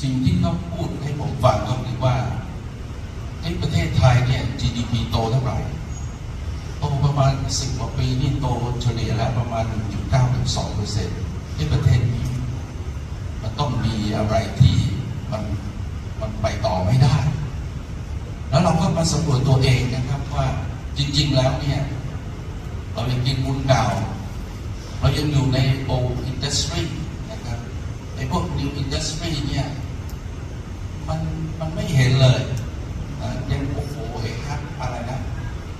สิ่งที่เขาพูดให้ผมฟังก็คือว่าในประเทศไทยเนี่ย GDP โตเท่าไหร่โตประมาณสิบกว่าปีนี่โตเฉลี่ยแล้วประมาณ 1.9ถึง2เปอร์เซ็นต์ที่ประเทศนี้ มันต้องมีอะไรที่มันมันไปต่อไม่ได้ แล้วเราก็มาสำรวจตัวเองนะครับว่าจริง ๆ แล้วเนี่ย เรายังกินบุญเก่า เรายังอยู่ใน old industry นะครับไอ้ พวก new industry เนี่ยมันมันไม่เห็นเลยยังโอ้โหไอ้ฮัทอะไรนะ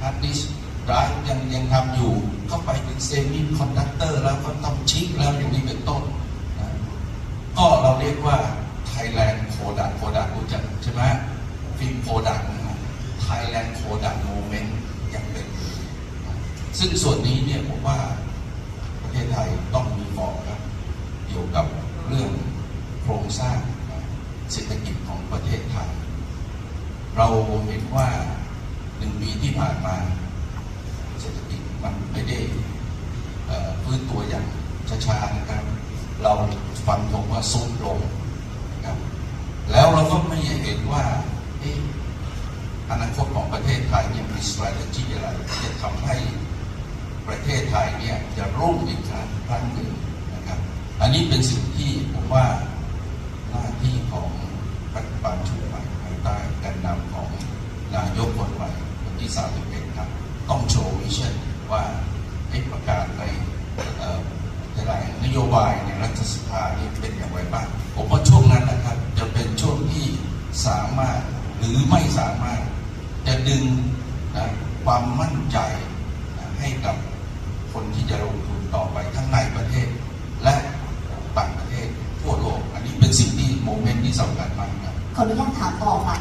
ฮัทดิสไดรฟ์ยังยังทำอยู่ เข้าไปถึงเซมิคอนดักเตอร์แล้วก็ต้องชิปแล้วอย่างนี้เป็นต้นนะก็เราเรียกว่า Thailand Kodak Kodak รู้จักใช่ไหมฟิล์มโ o ดักนะฮะ Thailand Kodak Moment ยังเป็น ซึ่งส่วนนี้เนี่ยผมว่าประเทศไทยต้องมีฟอร์มครับ เกี่ยวกับเรื่องโครงสร้างเศรษฐกิจของ ประเทศไทย เราเห็นว่าหนึ่งปีที่ผ่านมาเศรษฐกิจมันไม่ได้ฟื้นตัวอย่างช้าๆนะครับ เราฟันธงว่าซุดลงนะครับ แล้วเราก็ไม่เห็นว่าอนาคตของประเทศไทยเนี่ยมี strategy อะไรที่จะทำให้ประเทศไทยเนี่ยจะรุ่งอีกครั้งหนึ่งนะครับ อันนี้เป็นสิ่งที่ผมว่า ที่31ครับ ต้องโชว์วิชั่นว่าให้ประกาศในเอ่ออะไรนโยบายในรัฐสภานี่เป็นอย่างไรบ้าง ผมว่าช่วงนั้นนะครับ จะเป็นช่วงที่สามารถหรือไม่สามารถ จะดึงนะความมั่นใจนะให้กับคนที่จะลงทุนต่อไปทั้งในประเทศ และต่างประเทศทั่วโลก อันนี้เป็นสิ่งที่โมเมนต์ที่สำคัญมากครับขออนุญาตถามต่อค่ะ